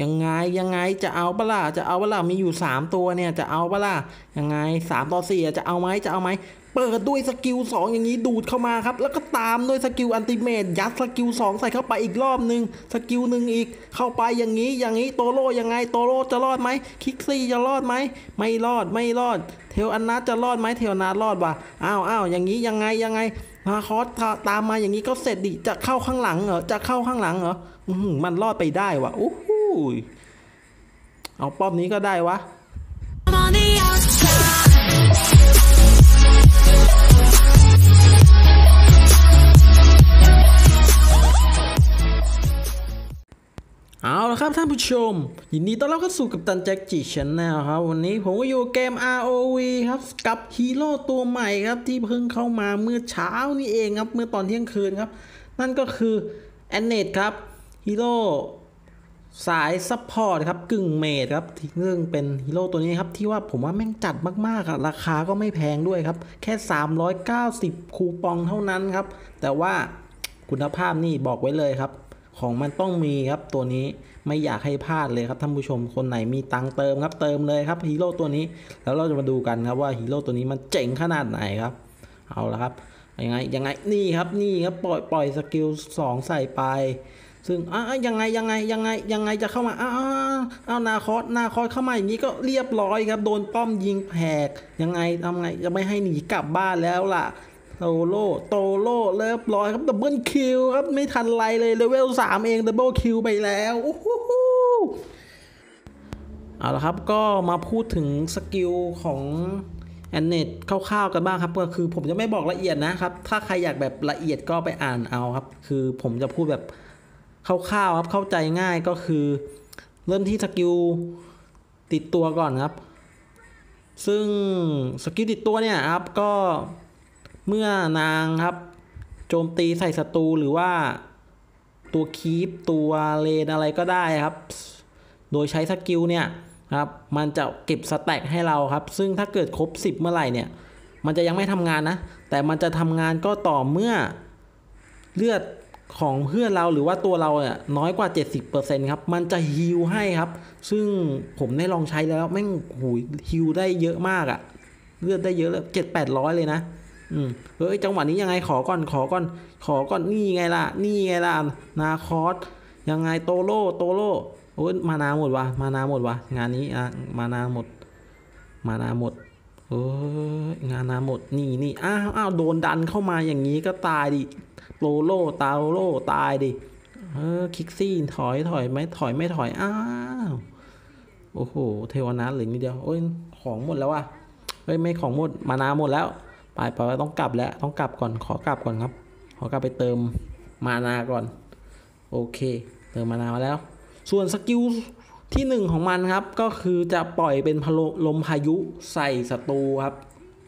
ยังไงยังไงจะเอาเปล่ะจะเอาเปล่ะมีอยู่ 3 ตัวเนี่ยจะเอาเปล่ะยังไง 3 ต่อ4อ่จะเอาไหมจะเอาไหมเปิดด้วยสกิล2อย่างนี้ดูดเข้ามาครับ แล้วก็ตามด้วยสกิลอันติเมตยัดสกิล2ใส่เข้าไปอีกรอบหนึ่งสกิลหนึ่งอีก เข้าไปอย่างนี้อย่างนี้โตโร่ยังไงโตโร่จะรอดไหมคิกซี่จะรอดไหมไม่รอดไม่รอด เทลอันนัทจะรอดไหมเทลนัทรอดวะอ้าวอ้าวอย่างนี้ยังไงยังไงมาคอสตามมาอย่างนี้ก็เสร็จดิจะเข้าข้างหลังเหรอจะเข้าข้างหลังเหรอมันรอดไปได้วะอู้ เอาป้อมนี้ก็ได้วะเอาละครับท่านผู้ชม ยินดีต้อนรับเข้าสู่กับตันแจ็คจีชแนลครับ วันนี้ผมก็อยู่เกม ROV ครับ กับฮีโร่ตัวใหม่ครับ ที่เพิ่งเข้ามาเมื่อเช้านี่เองครับ เมื่อตอนเที่ยงคืนครับ นั่นก็คือแอนเนตครับฮีโร่ สายซัพพอร์ตครับกึ่งเมดครับที่เรื่องเป็นฮีโร่ตัวนี้ครับ ที่ว่าผมว่าแม่งจัดมากๆอะราคาก็ไม่แพงด้วยครับ แค่ 390 คูปองเท่านั้นครับ แต่ว่าคุณภาพนี่บอกไว้เลยครับ ของมันต้องมีครับตัวนี้ไม่อยากให้พลาดเลยครับท่านผู้ชมคนไหนมีตังค์เติมครับ เติมเลยครับฮีโร่ตัวนี้ แล้วเราจะมาดูกันครับว่าฮีโร่ตัวนี้มันเจ๋งขนาดไหนครับ เอาละครับยังไงยังไงนี่ครับนี่ครับปล่อยปล่อยสกิลสองใส่ไป ซึ่งอะอะยังไงยังไงยังไงยังไงจะเข้ามาอ้าวอ้าวอ้าวนาคอสนาคอสเข้ามาอย่างนี้ก็เรียบร้อยครับ โดนป้อมยิงแผกยังไงทำไงจะไม่ให้หนีกลับบ้านแล้วล่ะโตโลโตโลเรียบร้อยครับดับเบิลคิวครับไม่ทันไรเลยเลเวลสามเองดับเบิลคิวไปแล้วโอ้โหเอาละครับก็มาพูดถึงสกิลของแอนเนตคร่าวๆกันบ้างครับก็คือผมจะไม่บอกละเอียดนะครับ ถ้าใครอยากแบบละเอียดก็ไปอ่านเอาครับ คือผมจะพูดแบบ คร่าวๆครับเข้าใจง่ายก็คือ เริ่มที่สกิลติดตัวก่อนครับ ซึ่งสกิลติดตัวเนี่ยครับก็เมื่อนางครับโจมตีใส่ศัตรูหรือว่าตัวคีปตัวเลนอะไรก็ได้ครับ โดยใช้สกิลเนี่ยครับมันจะเก็บสแต็กให้เราครับ ซึ่งถ้าเกิดครบ 10 เมื่อไหร่เนี่ย มันจะยังไม่ทำงานนะ แต่มันจะทำงานก็ต่อเมื่อเลือด ของเพื่อนเราหรือว่าตัวเราเนี่ยน้อยกว่า 70%ครับ มันจะฮิลให้ครับ ซึ่งผมได้ลองใช้แล้วแม่งหูฮิลได้เยอะมากอะเลือดได้เยอะเลยเจ็ดแปดร้อยเลยนะอืมเฮ้ยจังหวะนี้ยังไงขอก่อนขอก่อน ขอก่อนนี่ไงล่ะ นี่ไงล่ะนาคอสยังไงโตโร่โตโร่โอ้ยมานาหมดวะมานาหมดวะงานนี้อะมานาหมด มานาหมด เอ้ยงานนาหมดนี่นี่อ้าวอ้าวโดนดันเข้ามาอย่างนี้ก็ตายดิโตโร่ตาโร่ตายดิเออคิกซี่ถอยถอยไหมถอยไม่ถอยอ้าวโอ้โหเทวนาเหลือนิดเดียวโอ้ยของหมดแล้วว่ะเฮ้ยไม่ของหมดมานาหมดแล้วไปไปไปต้องกลับแล้วต้องกลับก่อนขอกลับก่อนครับ ขอกลับไปเติมมานาก่อน โอเค เติมมานามาแล้ว ส่วนสกิล ที่หนึ่งของมันครับก็คือจะปล่อยเป็นพลลมพายุใส่ศัตรูครับ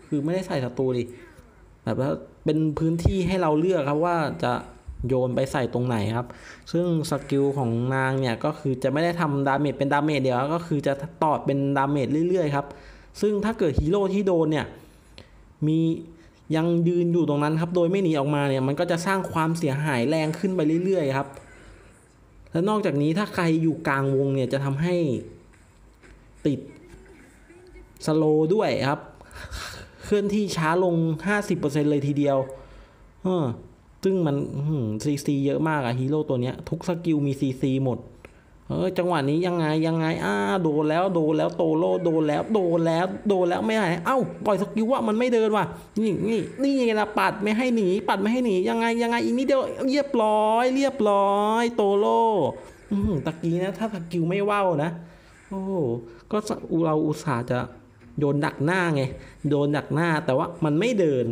คือไม่ได้ใส่ศัตรูดิแบบว่าเป็นพื้นที่ให้เราเลือกครับว่าจะโยนไปใส่ตรงไหนครับ ซึ่งสกิลของนางเนี่ยก็คือจะไม่ได้ทำดาเมจเป็นดาเมจเดียวก็คือจะตอดเป็นดาเมจเรื่อยๆครับ ซึ่งถ้าเกิดฮีโร่ที่โดนเนี่ยมียังยืนอยู่ตรงนั้นครับ โดยไม่หนีออกมาเนี่ยมันก็จะสร้างความเสียหายแรงขึ้นไปเรื่อยๆครับ และนอกจากนี้ถ้าใครอยู่กลางวงเนี่ยจะทำให้ติดสโลด้วยครับ เคลื่อนที่ช้าลง 50%เลยทีเดียวซึ่งมันซีซีเยอะมากอะฮีโร่ตัวเนี้ย ทุกสกิลมีซีซีหมด เออจังหวะนี้ยังไงยังไงอ้าโดนแล้วโดนแล้วโตโรโดนแล้วโดนแล้วโดนแล้วไม่ให้เอ้าปล่อยสกิลว่ามันไม่เดินว่ะนี่นี่นี่ไงนะปัดไม่ให้หนีปัดไม่ให้หนียังไงยังไงอีกนิดเดียวเรียบร้อย เรียบร้อย โตโรอื้อหือตะกี้นะ ถ้าสกิลไม่ว่าวนะโอ้ก็เราอุตส่าห์จะโดนดักหน้าไงโดนดักหน้าแต่ว่ามันไม่เดิน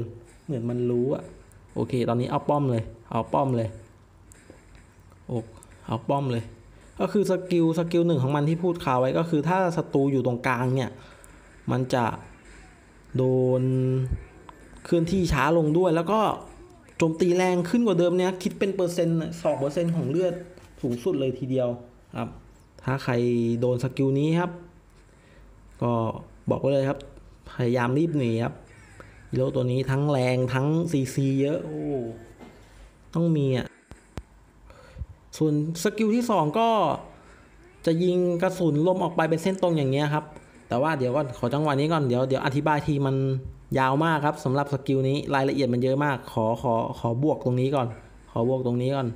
เหมือนมันรู้อะโอเค ตอนนี้เอาป้อมเลย เอาป้อมเลยโอ้เอาป้อมเลย ก็คือสกิลสกิลหนึ่งของมันที่พูดข่าวไว้ก็คือถ้าศัตรูอยู่ตรงกลางเนี่ย มันจะโดนเคลื่อนที่ช้าลงด้วย แล้วก็โจมตีแรงขึ้นกว่าเดิมเนี่ยคิดเป็นเปอร์เซ็นต์สองเปอร์เซ็นต์ของเลือดสูงสุดเลยทีเดียวครับ ถ้าใครโดนสกิลนี้ครับ ก็บอกไว้เลยครับ พยายามรีบหนีครับฮีโร่ตัวนี้ทั้งแรงทั้งซีซีเยอะโอ้ต้องมีอะ ส่วนสกิลที่ 2 ก็จะยิงกระสุนลมออกไปเป็นเส้นตรงอย่างเงี้ยครับ แต่ว่าเดี๋ยวก่อนขอจังหวะนี้ก่อนเดี๋ยวเดี๋ยวอธิบายทีมันยาวมากครับสำหรับสกิลนี้รายละเอียดมันเยอะมาก ขอขอขอบวกตรงนี้ก่อน ขอบวกตรงนี้ก่อน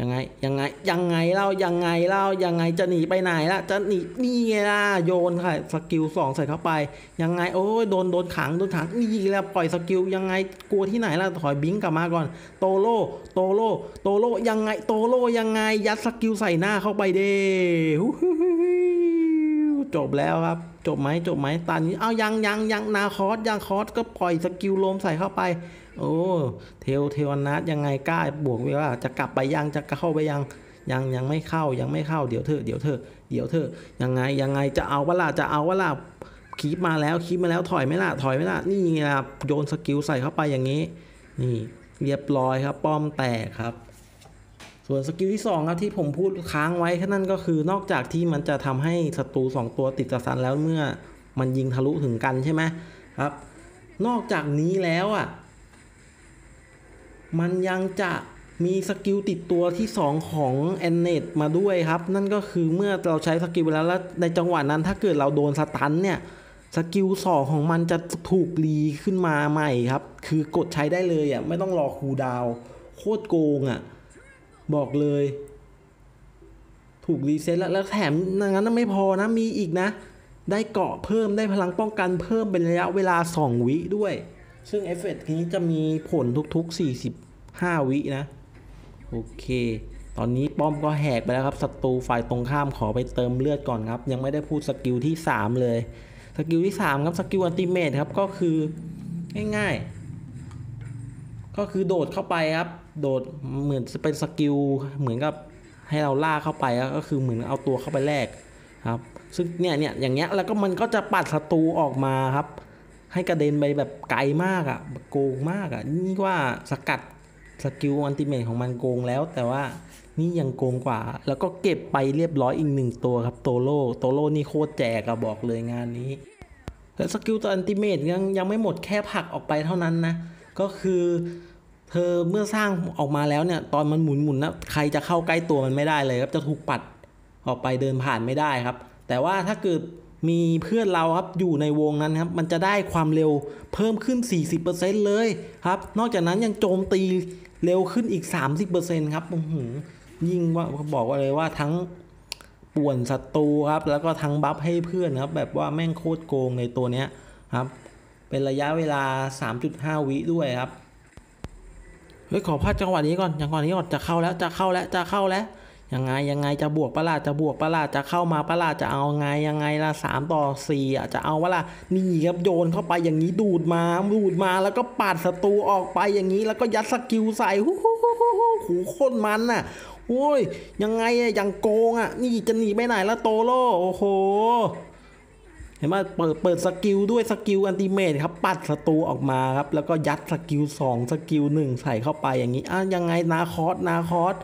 ยังไงยังไงยังไงเล่ายังไงเล่ายังไงจะหนีไปไหนล่ะจะหนีนี่ไงล่ะโยนค่ะสกิลสองใส่เข้าไป ยังไงโอ้ยโดนโดนขังโดนขังนี่แล้วปล่อยสกิลยังไงกลัวที่ไหนล่ะถอยบิงกลับมาก่อน โตโรโตโรโตโรยังไงโตโรยังไงยัดสกิลใส่หน้าเข้าไปเด้จบแล้วครับจบไหมจบไหมตอนนี้เอายังยังยังนาคอสยังคอสก็ปล่อยสกิลลมใส่เข้าไป โอ้เทลเทวนัทยังไงกล้าบวกว่า จะกลับไปยังจะเข้าไปยังยังยังไม่เข้ายังไม่เข้าเดี๋ยวเถอเดี๋ยวเถอเดี๋ยวเถอยังไงยังไงจะเอาวะล่ะจะเอาวะล่ะคีบมาแล้วคีบมาแล้วถอยไหมล่ะถอยไหมล่ะนี่ไงล่ะโยนสกิลใส่เข้าไปอย่างนี้ นี่เรียบร้อยครับ ป้อมแตกครับ ส่วนสกิลที่2ครับที่ผมพูดค้างไว้แค่นั้นก็คือนอกจากที่มันจะทำให้ศัตรู2 ตัวติดกันแล้วเมื่อมันยิงทะลุถึงกันใช่ไหมครับ นอกจากนี้แล้วอะ มันยังจะมีสกิลติดตัวที่ 2 ของแอนเนตมาด้วยครับ นั่นก็คือเมื่อเราใช้สกิลไปแล้วแล้วในจังหวะนั้นถ้าเกิดเราโดนสตันเนี่ยสกิลสองของมันจะถูกรีขึ้นมาใหม่ครับ คือกดใช้ได้เลยอะไม่ต้องรอคูดาว โคตรโกงอะ บอกเลย ถูกรีเซ็ตแล้วแล้วแถมนั้นไม่พอนะมีอีกนะ ได้เกาะเพิ่มได้พลังป้องกันเพิ่มเป็นระยะเวลา 2 วิด้วย ซึ่งเอฟเฟกต์นี้จะมีผลทุกๆ 45 วินะ โอเค ตอนนี้ป้อมก็แหกไปแล้วครับศัตรูฝ่ายตรงข้ามขอไปเติมเลือดก่อนครับ ยังไม่ได้พูดสกิลที่ 3 เลย สกิลที่ 3 ครับ สกิลอันติเมทครับก็คือง่ายๆ ก็คือโดดเข้าไปครับ โดดเหมือนเป็นสกิลเหมือนกับให้เราล่าเข้าไปก็คือเหมือนเอาตัวเข้าไปแลกครับ ซึ่งเนี่ยเนี่ยอย่างเงี้ยแล้วก็มันก็จะปัดศัตรูออกมาครับ ให้กระเด็นไปแบบไกลมากอะ่ะโกงมากอะ่ะนี่ว่าสกัดสกิลอันติเมทของมันโกงแล้ว แต่ว่านี่ยังโกงกว่า แล้วก็เก็บไปเรียบร้อยอีกหนึ่งตัวครับโตโร่โตโร่นี่โคตรแจกอะบอกเลยงานนี้แต่สกิลตัวอันติเมตยังยังไม่หมดแค่ผลักออกไปเท่านั้นนะ ก็คือเธอเมื่อสร้างออกมาแล้วเนี่ย ตอนมันหมุนหมุนนะใครจะเข้าใกล้ตัวมันไม่ได้เลยครับจะถูกปัดออกไปเดินผ่านไม่ได้ครับ แต่ว่าถ้าเกิด มีเพื่อนเราครับอยู่ในวงนั้นครับมันจะได้ความเร็วเพิ่มขึ้น 40%เลยครับนอกจากนั้นยังโจมตีเร็วขึ้นอีก 30%ครับยิ่งว่าบอกว่าเลยว่าทั้งป่วนศัตรูครับ แล้วก็ทั้งบัฟให้เพื่อนครับ แบบว่าแม่งโคตรโกงในตัวเนี้ยครับ เป็นระยะเวลา 3.5 วิด้วยครับเฮ้ยขอพลาดจังหวะนี้ก่อนจังหวะนี้ก่อนจะเข้าแล้วจะเข้าแล้วจะเข้าแล้ว ยังไงยังไงจะบวกปะล่ะจะบวกปะล่ะจะเข้ามาปะล่ะจะเอาไงยังไงล่ะสามต่อสี่อะจะเอาปะล่ะนี่ครับโยนเข้าไปอย่างนี้ดูดมาดูดมาแล้วก็ปาดศัตรูออกไปอย่างนี้ แล้วก็ยัดสกิลใส่หูหูหูหูหูหูโคตรมันน่ะโอ้ยยังไงอะยังโกงอะนี่จะหนีไปไหนละโตโรโอ้โหเห็นไหมเปิดเปิดสกิลด้วยสกิลอันติเมทครับปัดศัตรูออกมาครับแล้วก็ยัดสกิล2สกิล1ใส่เข้าไปอย่างนี้อะยังไงนาคอสนาคอส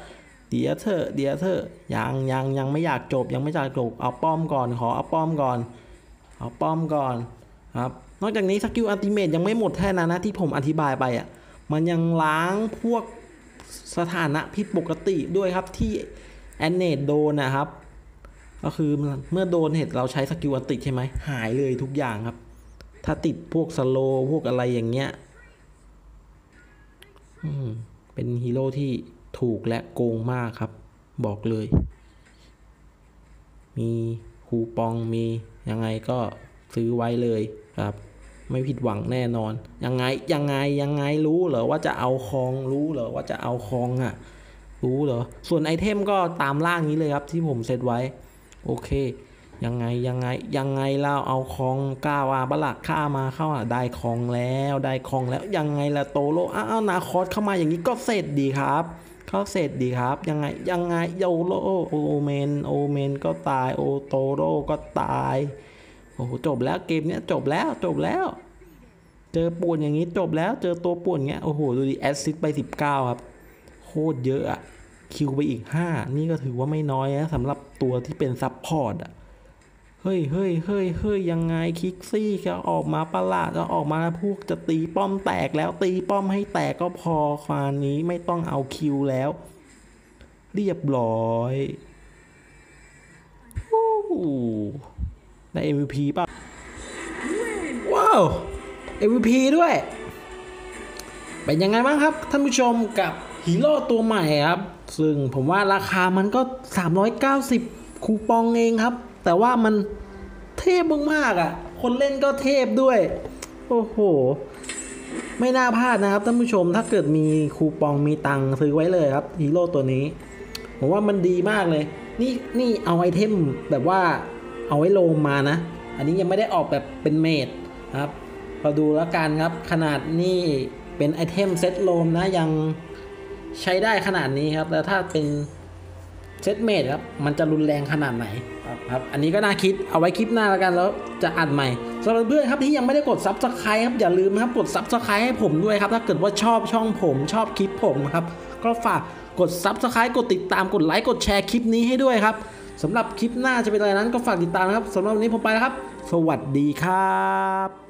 เดี๋ยวเถอเดี๋ยวเถอยังยังยังไม่อยากจบยังไม่อยากจบเอาป้อมก่อนขอเอาป้อมก่อน เอาป้อมก่อนครับนอกจากนี้สกิลอัลติเมทยังไม่หมดแค่นั้นนะที่ผมอธิบายไปอะมันยังล้างพวกสถานะผิดปกติด้วยครับที่แอนเนตโดนนะครับ ก็คือเมื่อโดนเห็ดเราใช้สกิลอันติใช่ไหมหายเลยทุกอย่างครับ ถ้าติดพวกสโลพวกอะไรอย่างเงี้ยอืมเป็นฮีโร่ที่ ถูกและโกงมากครับ บอกเลย มีคูปองมียังไงก็ซื้อไว้เลยครับ ไม่ผิดหวังแน่นอน ยังไงยังไงยังไงรู้เหรอว่าจะเอาคองรู้เหรอว่าจะเอาคองอะ รู้เหรอส่วนไอเทมก็ตามล่างนี้เลยครับที่ผมเซตไว้ โอเค ยังไงยังไงยังไงเล่าเอาคองกล้าวาบลักฆ่ามาเข้าอะได้คองแล้วได้คองแล้วยังไงละโตโลอ้าวนาคอสเข้ามาอย่างนี้ก็เสร็จดีครับ ก็เสร็จดีครับ ยังไงยังไงโยโลโอเมนโอเมนก็ตายโอโตโรก็ตายโอ้โหจบแล้วเกมเนี้ยจบแล้วจบแล้ว เจอป่วนอย่างนี้จบแล้ว เจอตัวป่วนเงี้ยโอ้โหดูดิแอสซิสไป 19 ครับ โคตรเยอะอะคิวไปอีก 5 นี่ก็ถือว่าไม่น้อยนะสำหรับตัวที่เป็นซับพอร์ตอะ เฮ้ยเฮ้ยเฮ้ยเฮ้ยยังไงคิกซี่ก็ออกมาประหลาดแล้วออกมาพวกจะตีป้อมแตกแล้วตีป้อมให้แตกก็พอคราวนี้ไม่ต้องเอาคิวแล้ว เรียบร้อยวู้ได้ MVP ป่ะ ว้าว MVP ด้วย เป็นยังไงบ้างครับ ท่านผู้ชมกับฮีโร่ตัวใหม่ครับ ซึ่งผมว่าราคามันก็ 390 คูปองเองครับ แต่ว่ามันเทพมากๆอะ คนเล่นก็เทพด้วย โอ้โห ไม่น่าพลาดนะครับท่านผู้ชม ถ้าเกิดมีคูปองมีตังค์ซื้อไว้เลยครับฮีโร่ตัวนี้ ผมว่ามันดีมากเลย นี่นี่เอาไอเทมแบบว่าเอาไว้โลมมานะ อันนี้ยังไม่ได้ออกแบบเป็นเมดครับเราดูแล้วกันครับ ขนาดนี่เป็นไอเทมเซตโลมนะยังใช้ได้ขนาดนี้ครับ แล้วถ้าเป็นเซตเมดครับ มันจะรุนแรงขนาดไหน ครับ อันนี้ก็น่าคิดเอาไว้คลิปหน้าแล้วกันแล้วจะอัดใหม่สำหรับเพื่อนครับที่ยังไม่ได้กดซับสไครต์ครับอย่าลืมครับกดซับสไครต์ให้ผมด้วยครับถ้าเกิดว่าชอบช่องผมชอบคลิปผมครับก็ฝากกดซับสไครต์กดติดตามกดไลค์กดแชร์คลิปนี้ให้ด้วยครับสำหรับคลิปหน้าจะเป็นอะไรนั้นก็ฝากติดตามนะครับสำหรับวันนี้ผมไปแล้วครับ สวัสดีครับ